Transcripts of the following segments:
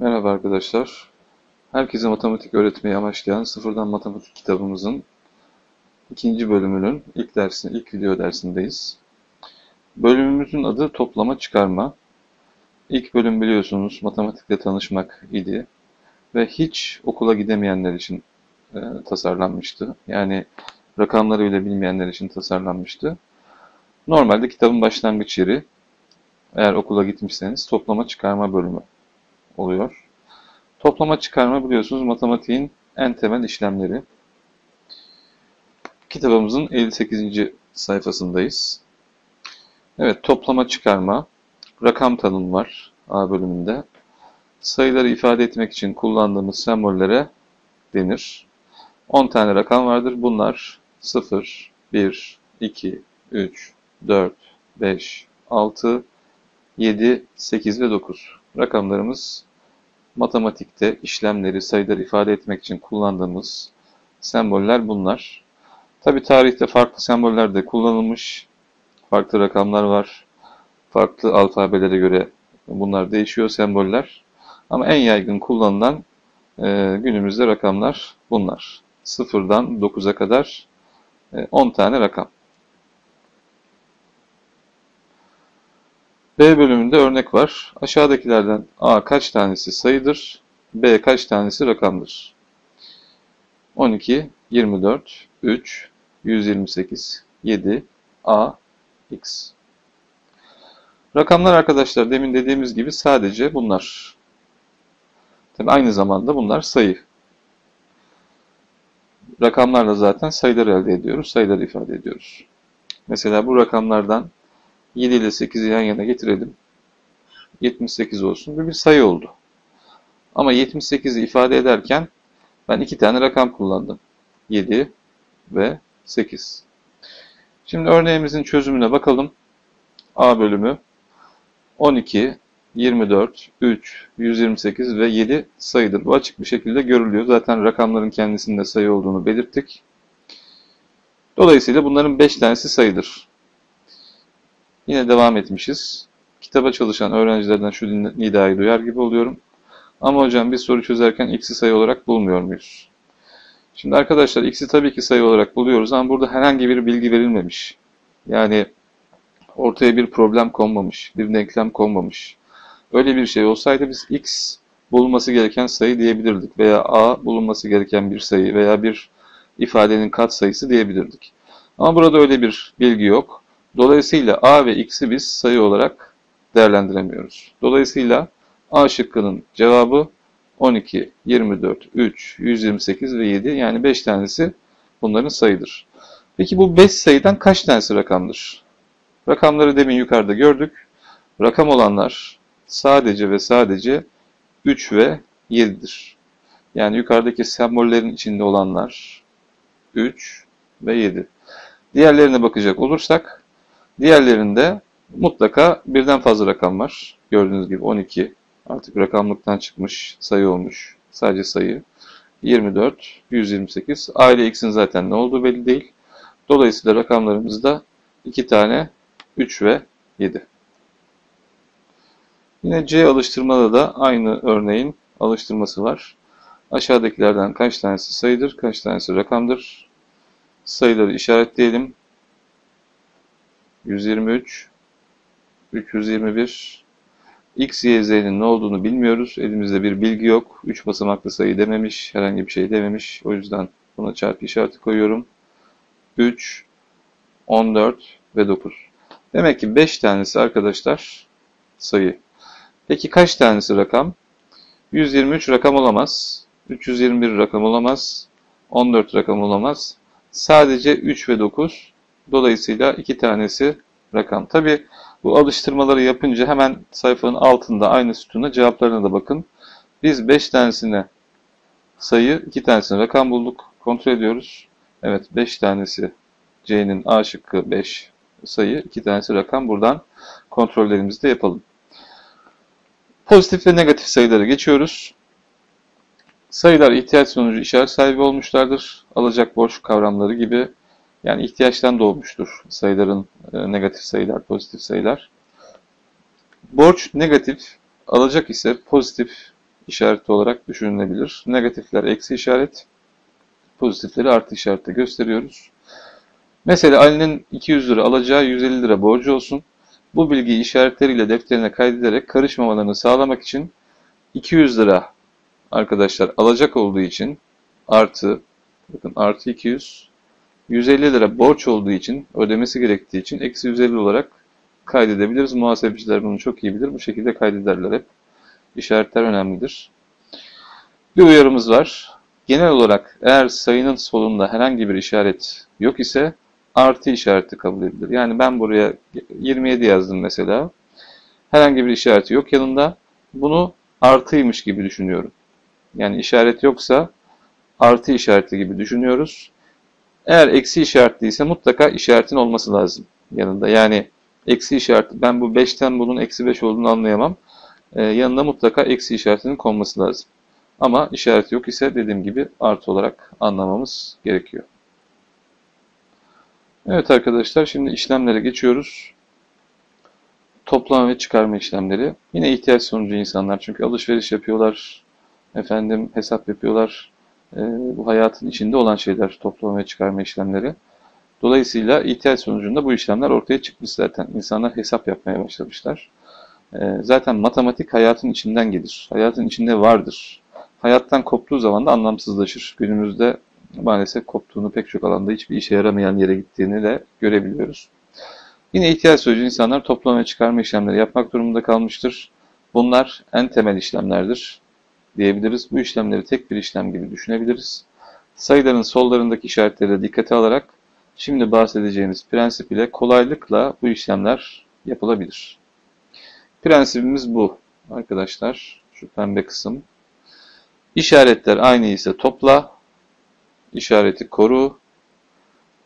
Merhaba arkadaşlar. Herkese matematik öğretmeyi amaçlayan Sıfırdan Matematik kitabımızın ikinci bölümünün ilk dersi, ilk video dersindeyiz. Bölümümüzün adı toplama çıkarma. İlk bölüm biliyorsunuz matematikle tanışmak idi ve hiç okula gidemeyenler için e, tasarlanmıştı. Yani rakamları bile bilmeyenler için tasarlanmıştı. Normalde kitabın başlangıç yeri eğer okula gitmişseniz toplama çıkarma bölümü oluyor. Toplama çıkarma biliyorsunuz matematiğin en temel işlemleri. Kitabımızın 58. sayfasındayız. Evet, toplama çıkarma, rakam tanım var A bölümünde. Sayıları ifade etmek için kullandığımız sembollere denir. 10 tane rakam vardır. Bunlar 0, 1, 2, 3, 4, 5, 6, 7, 8 ve 9. Rakamlarımız matematikte işlemleri, sayıları ifade etmek için kullandığımız semboller bunlar. Tabi tarihte farklı semboller de kullanılmış. Farklı rakamlar var. Farklı alfabelere göre bunlar değişiyor semboller. Ama en yaygın kullanılan e, günümüzde rakamlar bunlar. Sıfırdan 9'a kadar e, 10 tane rakam. B bölümünde örnek var. Aşağıdakilerden A kaç tanesi sayıdır, B kaç tanesi rakamdır? 12, 24, 3, 128, 7, A, X. Rakamlar arkadaşlar demin dediğimiz gibi sadece bunlar. Tabi aynı zamanda bunlar sayı. Rakamlarla zaten sayıları elde ediyoruz, sayıları ifade ediyoruz. Mesela bu rakamlardan 7 ile 8'i yan yana getirelim. 78 olsun. Bu bir sayı oldu. Ama 78'i ifade ederken ben iki tane rakam kullandım. 7 ve 8. Şimdi örneğimizin çözümüne bakalım. A bölümü 12, 24, 3, 128 ve 7 sayıdır. Bu açık bir şekilde görülüyor. Zaten rakamların kendisinde sayı olduğunu belirttik. Dolayısıyla bunların 5 tanesi sayıdır. Yine devam etmişiz. Kitaba çalışan öğrencilerden şu nidayı duyar gibi oluyorum. Ama hocam bir soru çözerken x'i sayı olarak bulmuyor muyuz? Şimdi arkadaşlar x'i tabii ki sayı olarak buluyoruz ama burada herhangi bir bilgi verilmemiş. Yani ortaya bir problem konmamış, bir denklem konmamış. Öyle bir şey olsaydı biz x bulunması gereken sayı diyebilirdik veya a bulunması gereken bir sayı veya bir ifadenin kat sayısı diyebilirdik. Ama burada öyle bir bilgi yok. Dolayısıyla a ve x'i biz sayı olarak değerlendiremiyoruz. Dolayısıyla a şıkkının cevabı 12, 24, 3, 128 ve 7 yani 5 tanesi bunların sayıdır. Peki bu 5 sayıdan kaç tanesi rakamdır? Rakamları demin yukarıda gördük. Rakam olanlar sadece ve sadece 3 ve 7'dir. Yani yukarıdaki sembollerin içinde olanlar 3 ve 7. Diğerlerine bakacak olursak Diğerlerinde mutlaka birden fazla rakam var. Gördüğünüz gibi 12 artık rakamlıktan çıkmış sayı olmuş. Sadece sayı. 24, 128. Aile x'in zaten ne olduğu belli değil. Dolayısıyla rakamlarımızda 2 tane 3 ve 7. Yine C alıştırmada da aynı örneğin alıştırması var. Aşağıdakilerden kaç tanesi sayıdır, kaç tanesi rakamdır? Sayıları işaretleyelim. 123, 321, x, y, z'nin ne olduğunu bilmiyoruz. Elimizde bir bilgi yok. 3 basamaklı sayı dememiş, herhangi bir şey dememiş. O yüzden buna çarpı işareti koyuyorum. 3, 14 ve 9. Demek ki 5 tanesi arkadaşlar sayı. Peki kaç tanesi rakam? 123 rakam olamaz. 321 rakam olamaz. 14 rakam olamaz. Sadece 3 ve 9 Dolayısıyla iki tanesi rakam. Tabi bu alıştırmaları yapınca hemen sayfanın altında aynı sütuna cevaplarına da bakın. Biz 5 tanesine sayı, 2 tanesine rakam bulduk. Kontrol ediyoruz. Evet 5 tanesi C'nin A şıkkı 5 sayı, 2 tanesi rakam. Buradan kontrollerimizi de yapalım. Pozitif ve negatif sayıları geçiyoruz. Sayılar ihtiyaç sonucu işaret sahibi olmuşlardır. Alacak borç kavramları gibi yani ihtiyaçtan doğmuştur sayıların e, negatif sayılar, pozitif sayılar. Borç negatif, alacak ise pozitif işareti olarak düşünülebilir. Negatifler eksi işaret, pozitifleri artı işaretle gösteriyoruz. Mesela Ali'nin 200 lira alacağı 150 lira borcu olsun. Bu bilgiyi işaretleriyle defterine kaydederek karışmamalarını sağlamak için 200 lira arkadaşlar alacak olduğu için artı bakın artı 200 150 lira borç olduğu için ödemesi gerektiği için eksi 150 olarak kaydedebiliriz. Muhasebeciler bunu çok iyi bilir. Bu şekilde kaydederler hep. İşaretler önemlidir. Bir uyarımız var. Genel olarak eğer sayının solunda herhangi bir işaret yok ise artı işareti kabul edilir. Yani ben buraya 27 yazdım mesela. Herhangi bir işareti yok yanında. Bunu artıymış gibi düşünüyorum. Yani işaret yoksa artı işareti gibi düşünüyoruz. Eğer eksi işaretliyse mutlaka işaretin olması lazım yanında. Yani eksi işareti, ben bu 5'ten bunun eksi 5 olduğunu anlayamam. Ee, yanında mutlaka eksi işaretinin konması lazım. Ama işaret yok ise dediğim gibi artı olarak anlamamız gerekiyor. Evet arkadaşlar şimdi işlemlere geçiyoruz. Toplama ve çıkarma işlemleri. Yine ihtiyaç sonucu insanlar çünkü alışveriş yapıyorlar, efendim hesap yapıyorlar. Ee, bu hayatın içinde olan şeyler toplama ve çıkarma işlemleri. Dolayısıyla ihtiyaç sonucunda bu işlemler ortaya çıkmış zaten. İnsanlar hesap yapmaya başlamışlar. Ee, zaten matematik hayatın içinden gelir. Hayatın içinde vardır. Hayattan koptuğu zaman da anlamsızlaşır. Günümüzde maalesef koptuğunu pek çok alanda hiçbir işe yaramayan yere gittiğini de görebiliyoruz. Yine ihtiyaç sonucu insanlar toplama ve çıkarma işlemleri yapmak durumunda kalmıştır. Bunlar en temel işlemlerdir diyebiliriz. Bu işlemleri tek bir işlem gibi düşünebiliriz. Sayıların sollarındaki işaretleri dikkate alarak şimdi bahsedeceğimiz prensip ile kolaylıkla bu işlemler yapılabilir. Prensibimiz bu arkadaşlar. Şu pembe kısım. İşaretler aynı ise topla, işareti koru,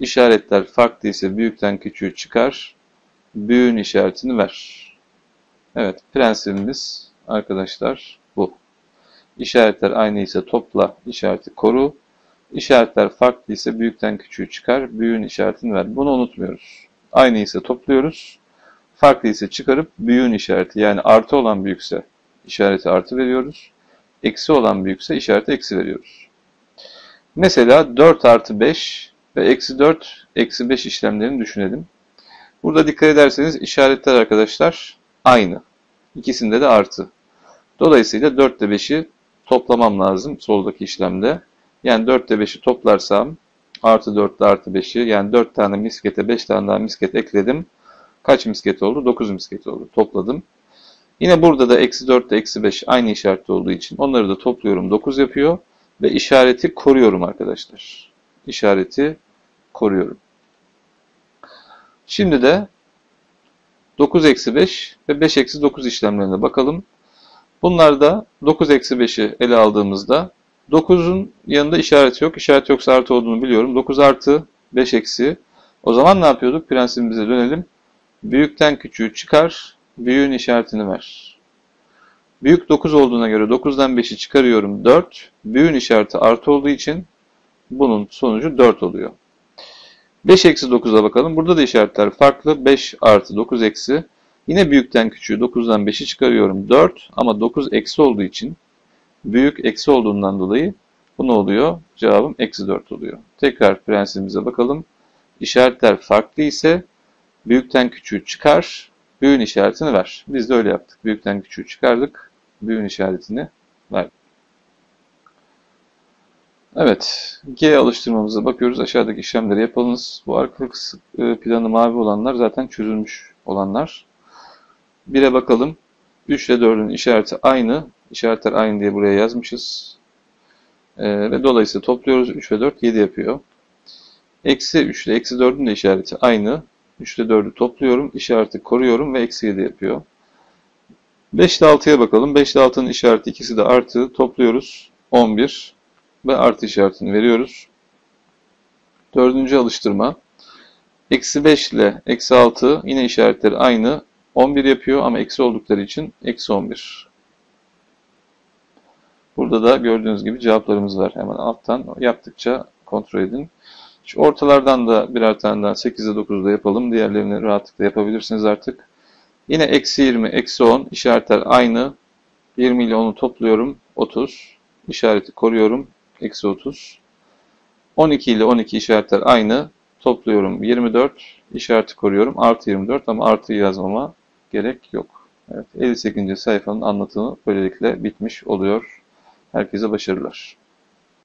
işaretler farklı ise büyükten küçüğü çıkar, büyüğün işaretini ver. Evet, prensibimiz arkadaşlar. İşaretler aynı ise topla, işareti koru, işaretler farklı ise büyükten küçüğü çıkar, büyüğün işaretini ver. Bunu unutmuyoruz. Aynı ise topluyoruz, farklı ise çıkarıp büyüğün işareti yani artı olan büyükse işareti artı veriyoruz. Eksi olan büyükse işareti eksi veriyoruz. Mesela 4 artı 5 ve eksi 4 eksi 5 işlemlerini düşünelim. Burada dikkat ederseniz işaretler arkadaşlar aynı. İkisinde de artı. Dolayısıyla 4 ile 5'i toplamam lazım soldaki işlemde. Yani 4 ile 5'i toplarsam artı 4 ile artı 5'i yani 4 tane miskete 5 tane daha misket ekledim. Kaç misket oldu? 9 misket oldu. Topladım. Yine burada da eksi 4 ile eksi 5 aynı işaretli olduğu için onları da topluyorum 9 yapıyor. Ve işareti koruyorum arkadaşlar. İşareti koruyorum. Şimdi de 9 eksi 5 ve 5 eksi 9 işlemlerine bakalım. Bunlarda 9 eksi 5'i ele aldığımızda 9'un yanında işaret yok. İşaret yoksa artı olduğunu biliyorum. 9 artı 5 eksi. O zaman ne yapıyorduk? Prensibimize dönelim. Büyükten küçüğü çıkar, büyüğün işaretini ver. Büyük 9 olduğuna göre 9'dan 5'i çıkarıyorum 4. Büyüğün işareti artı olduğu için bunun sonucu 4 oluyor. 5 eksi 9'a bakalım. Burada da işaretler farklı. 5 artı 9 eksi. Yine büyükten küçüğü 9'dan 5'i çıkarıyorum 4. Ama 9 eksi olduğu için büyük eksi olduğundan dolayı bu ne oluyor? Cevabım eksi 4 oluyor. Tekrar prensibimize bakalım. İşaretler farklı ise büyükten küçüğü çıkar, büyüğün işaretini ver. Biz de öyle yaptık. Büyükten küçüğü çıkardık, büyüğün işaretini verdik. Evet, G alıştırmamıza bakıyoruz. Aşağıdaki işlemleri yapalınız. Bu arkalık e, planı mavi olanlar zaten çözülmüş olanlar. 1'e bakalım. 3 ile 4'ün işareti aynı. İşaretler aynı diye buraya yazmışız. Ee, ve dolayısıyla topluyoruz. 3 ve 4 7 yapıyor. Eksi 3 ile eksi 4'ün de işareti aynı. 3 ile 4'ü topluyorum. işareti koruyorum ve eksi 7 yapıyor. 5 ile 6'ya bakalım. 5 ile 6'nın işareti ikisi de artı. Topluyoruz. 11 ve artı işaretini veriyoruz. Dördüncü alıştırma. Eksi 5 ile eksi 6 yine işaretleri aynı. 11 yapıyor ama eksi oldukları için eksi 11. Burada da gördüğünüz gibi cevaplarımız var. Hemen alttan yaptıkça kontrol edin. Şu ortalardan da birer tane daha 8'de 9'da yapalım. Diğerlerini rahatlıkla yapabilirsiniz artık. Yine eksi 20, eksi 10 işaretler aynı. 20 ile 10'u topluyorum. 30. İşareti koruyorum. Eksi 30. 12 ile 12 işaretler aynı. Topluyorum 24. İşareti koruyorum. Artı 24 ama artı yazmama gerek yok. Evet, 58. sayfanın anlatımı böylelikle bitmiş oluyor. Herkese başarılar.